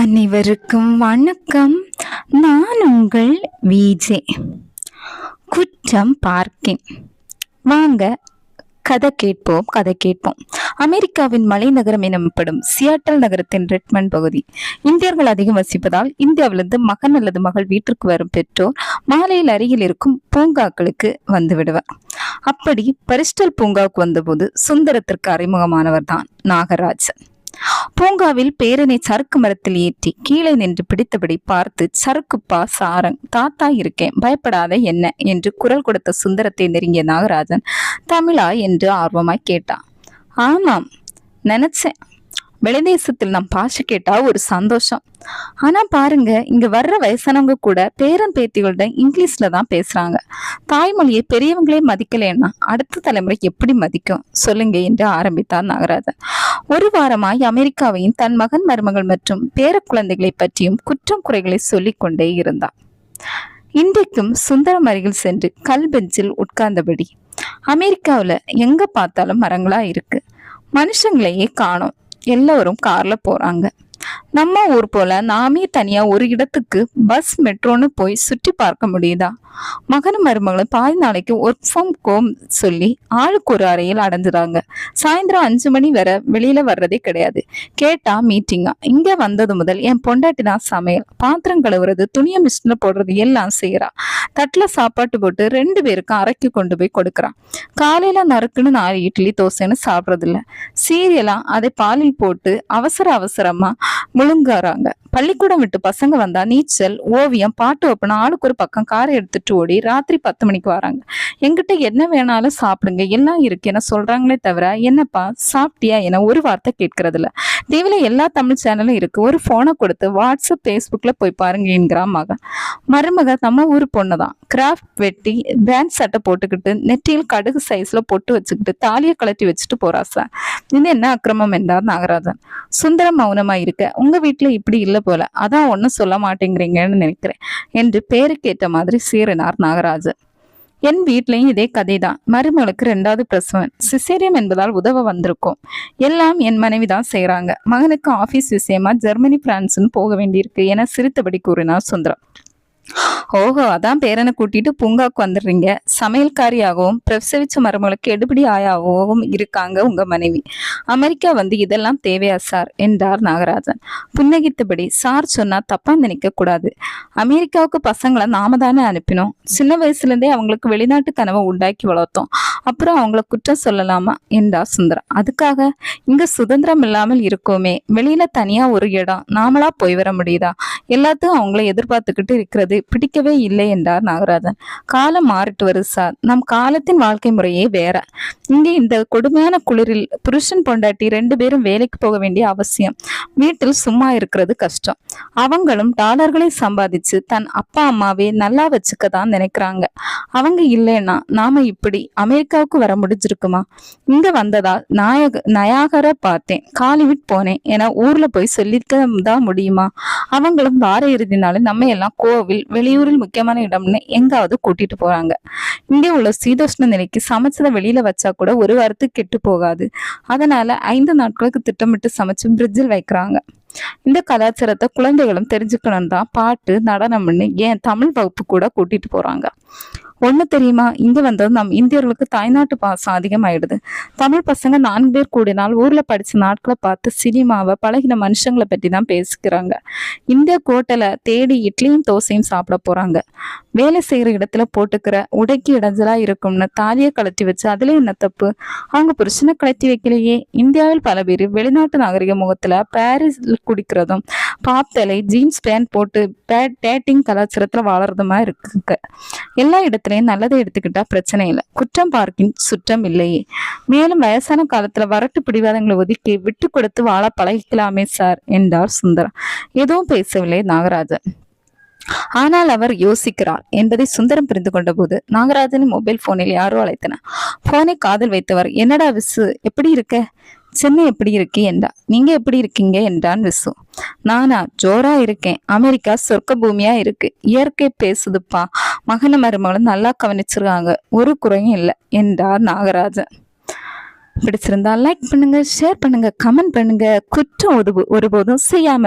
அனைவருக்கும் வணக்கம். நான் உங்கள் விஜே. குற்றம் பார்க்கின். வாங்க கதை கேட்போம் கதை கேட்போம். அமெரிக்காவின் மலைநகரம் எனப்படும் சியாட்டல் நகரத்தின் ரெட்மண்ட் பகுதி. இந்தியர்கள் அதிகம் வசிப்பதால் இந்தியாவிலிருந்து மகன் அல்லது மகள் வீட்டிற்கு வரும் பெற்றோர் மாலையில் அருகில் இருக்கும் பூங்காக்களுக்கு வந்து விடுவர். அப்படி பரிஸ்டல் பூங்காவுக்கு வந்தபோது சுந்தரத்திற்கு அறிமுகமானவர் தான் நாகராஜன். பூங்காவில் பேரனை சறுக்கு மரத்தில் ஏற்றி கீழே நின்று பிடித்தபடி பார்த்து சறுக்குப்பா சாரங் தாத்தா இருக்கேன் பயப்படாத என்ன? என்று குரல் கொடுத்த சுந்தரத்தை நெருங்கிய நாகராஜன் தமிழா? என்று ஆர்வமாய் கேட்டான். ஆமாம் நினைச்சேன். வெளிதேசத்தில் நாம் பாஷை கேட்டா ஒரு சந்தோஷம். ஆனா பாருங்க இங்க வர்ற வயசானவங்க கூட பேரன் பேத்திகளோட இங்கிலீஷ்ல தான் பேசுறாங்க. தாய்மொழியை பெரியவங்களே மதிக்கலைன்னா அடுத்த தலைமுறை எப்படி மதிக்கும்? சொல்லுங்க என்று ஆரம்பித்தார் நாகராஜன். ஒரு வாரமாய் அமெரிக்காவையும் தன் மகன் மருமகள் மற்றும் பேர குழந்தைகளை பற்றியும் குற்றம் குறைகளை சொல்லிக்கொண்டே இருந்தார். இன்றைக்கும் சுந்தரம் அருகில் சென்று கல் பெஞ்சில் உட்கார்ந்தபடி அமெரிக்காவில் எங்க பார்த்தாலும் மரங்களா இருக்கு. மனுஷங்களையே காணோம். எல்லோரும் கார்ல போறாங்க. நம்ம ஊர் போல நாமே தனியா ஒரு இடத்துக்கு பஸ் மெட்ரோன்னு போய் சுற்றி பார்க்க முடியுதா? மகனும் மருமகளும் பாதி நாளைக்கு ஒர்க் ஃப்ரம் ஹோம் சொல்லி ஆளுக்கு ஒரு அறையில் அடைஞ்சிடாங்க சாயந்தரம் அஞ்சு மணி வரை வெளியில வர்றதே கிடையாது. கேட்டா மீட்டிங்கா இங்க வந்தது முதல் என் பொண்டாட்டி தான் சமையல். பாத்திரம் கழுவுறது துணியை மிஷினில் போடுறது எல்லாம் செய்யறா தட்டில் சாப்பாட்டு போட்டு ரெண்டு பேருக்கும் அரைக்கி கொண்டு போய் கொடுக்குறான். காலையில நறுக்குன்னு நாலு இட்லி தோசைன்னு சாப்பிட்றதில்ல. சீரியலா அதை பாலில் போட்டு அவசர அவசரமா முழுங்குறாங்க பள்ளிக்கூடம் விட்டு பசங்க வந்தா நீச்சல் ஓவியம் பாட்டு வைப்பணும் ஆளுக்கு ஒரு பக்கம் காரை எடுத்துட்டு ஓடி ராத்திரி பத்து மணிக்கு வராங்க. எங்கிட்ட என்ன வேணாலும் சாப்பிடுங்க எல்லாம் இருக்கு என சொல்றாங்களே தவிர என்னப்பா சாப்பிட்டியா என ஒரு வார்த்தை கேட்கறது இல்ல எல்லா தமிழ் சேனலும் இருக்கு ஒரு போனை கொடுத்து வாட்ஸ்அப் ஃபேஸ்புக்ல போய் பாருங்க என்கிறான் மகன். மருமக நம்ம ஊர் பொண்ணு தான். கிராஃப்ட் வெட்டி பேண்ட் சட்டை போட்டுக்கிட்டு நெற்றியில் கடுகு சைஸ்ல பொட்டு வச்சுக்கிட்டு தாலியை கழட்டி வச்சுட்டு போறா சார். இது என்ன அக்கிரமம் என்றார் நாகராஜன். சுந்தரம் மௌனமா இருக்க உங்க வீட்டுல இப்படி இல்ல போல. அதான் ஒன்றும் சொல்ல மாட்டேங்கிறீங்கன்னு நினைக்கிறேன். என்று பேருக்கேற்ற மாதிரி சீறினார் நாகராஜன். என் வீட்லயும் இதே கதை தான் மருமகளுக்கு ரெண்டாவது பிரசவன் சிசேரியம் என்பதால் உதவ வந்திருக்கும். எல்லாம் என் மனைவி தான் செய்கிறாங்க மகனுக்கு ஆஃபீஸ் விஷயமா ஜெர்மனி பிரான்ஸ்னு போக வேண்டியிருக்கு என சிரித்தபடி கூறினார் சுந்தரம். ஓஹோ அதான் பேரனை கூட்டிட்டு பூங்காவுக்கு வந்துடுறீங்க. சமையல்காரியாகவும் பிரசவிச்ச மருமகளுக்கு எடுபடி ஆயாகவும் இருக்காங்க உங்க மனைவி. அமெரிக்கா வந்து இதெல்லாம் தேவையா சார்? என்றார் நாகராஜன். புன்னகித்தபடி சார் சொன்னா தப்பா நினைக்க கூடாது அமெரிக்காவுக்கு பசங்களை நாம தானே அனுப்பினோம். சின்ன வயசுல இருந்தே அவங்களுக்கு வெளிநாட்டு கனவை உண்டாக்கி வளர்த்தோம். அப்புறம் அவங்கள குற்றம் சொல்லலாமா? என்றார் சுந்தரம். அதுக்காக இங்க சுதந்திரம் இல்லாமல் இருக்கோமே. வெளியில தனியா ஒரு இடம். நாமளா போய் வர முடியுதா? எல்லாத்தையும் அவங்கள எதிர்பார்த்துக்கிட்டு இருக்கிறது பிடிக்கவே இல்லை என்றார் நாகராஜன். காலம் மாறிட்டு வருது சார் நம் காலத்தின் வாழ்க்கை முறையே வேற. இங்கே இந்த கொடுமையான குளிரில் புருஷன் பொண்டாட்டி ரெண்டு பேரும் வேலைக்கு போக வேண்டிய அவசியம். வீட்டில் சும்மா இருக்கிறது கஷ்டம். அவங்களும் டாலர்களை சம்பாதிச்சு தன் அப்பா அம்மாவே நல்லா வச்சுக்க தான் நினைக்கிறாங்க. அவங்க இல்லைன்னா நாம இப்படி அமெரிக்காவுக்கு வர முடிஞ்சிருக்குமா? இங்க வந்ததால் நாயக நயாகர பார்த்தேன். காலிவிட் போனேன். என ஊர்ல போய் சொல்லிக்க தான் முடியுமா? அவங்களும் வார இறுதி நாள் நம்ம எல்லாம் கோவில் வெளியூரில் முக்கியமான இடம்னு எங்காவது கூட்டிட்டு போறாங்க. இங்கே உள்ள சீதோஷ்ண நிலைக்கு சமைச்சதை வெளியில வச்சா கூட ஒரு வாரத்துக்கு கெட்டு போகாது. அதனால ஐந்து நாட்களுக்கு திட்டமிட்டு சமைச்சு பிரிட்ஜில் வைக்கிறாங்க. இந்த கலாச்சாரத்தை குழந்தைகளும் தெரிஞ்சுக்கணும் தான் பாட்டு நடனம்னு ஏன் தமிழ் வகுப்பு கூட கூட்டிட்டு போறாங்க. ஒண்ணு தெரியுமா? இங்க வந்தது நம் இந்தியர்களுக்கு தாய்நாட்டு பாசம் அதிகமாயிடுது. தமிழ் பசங்க நான்கு பேர் கூடினால் ஊர்ல படிச்ச நாட்களை பார்த்து சினிமாவை பழகின மனுஷங்களை பற்றி தான் பேசிக்கிறாங்க. இந்த கோட்டையில தேடி இட்லியும் தோசையும் சாப்பிட போறாங்க. வேலை செய்யற இடத்துல போட்டுக்கிற உடைக்கு இடைஞ்சலா இருக்கும்னு தாலியை கழட்டி வச்சு அதுல என்ன தப்பு? அவங்க புருஷனை கழட்டி வைக்கலையே. இந்தியாவில் பல பேர் வெளிநாட்டு நாகரிக முகத்துல பாரிஸ் குடிக்கிறதும் பாப்தலை ஜீன்ஸ் பேண்ட் போட்டு டேட்டிங் கலாச்சாரத்துல வாழறதுமா இருக்கு எல்லா இடத்துலயும் நல்லதை எடுத்துக்கிட்டா பிரச்சனை இல்லை. குற்றம் பார்க்கின் சுற்றம் இல்லையே மேலும் வயசான காலத்துல வரட்டு பிடிவாதங்களை ஒதுக்கி விட்டு கொடுத்து வாழ பழகிக்கலாமே சார் என்றார் சுந்தரம். எதுவும் பேசவில்லை நாகராஜன். ஆனால் அவர் யோசிக்கிறார் என்பதை சுந்தரம் புரிந்து கொண்ட போது நாகராஜனின் மொபைல் போனில் யாரோ அழைத்தனர். போனை காதல் வைத்தவர் என்னடா விசு எப்படி இருக்க? சென்னை எப்படி இருக்கு என்றா? நீங்க எப்படி இருக்கீங்க என்றான் விசு. நானா ஜோரா இருக்கேன். அமெரிக்கா சொர்க்க பூமியா இருக்கு. இயற்கை பேசுதுப்பா. மகன மருமகளும் நல்லா கவனிச்சிருக்காங்க. ஒரு குறையும் இல்லை என்றார் நாகராஜன். பிடிச்சிருந்தா லைக் பண்ணுங்க ஷேர் பண்ணுங்க கமெண்ட் பண்ணுங்க. குற்றம் ஒருபோதும் செய்யாம